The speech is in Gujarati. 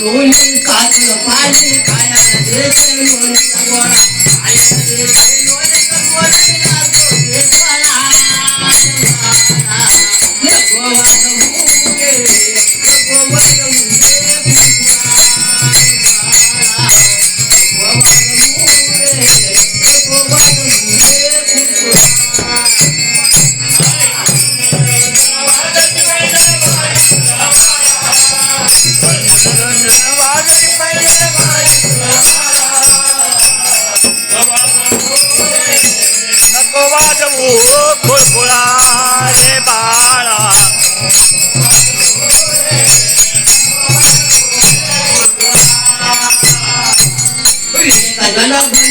રોહિણી કાતર પાણી કાયા દેશે ખુરખુરા રે બાળા ગલબ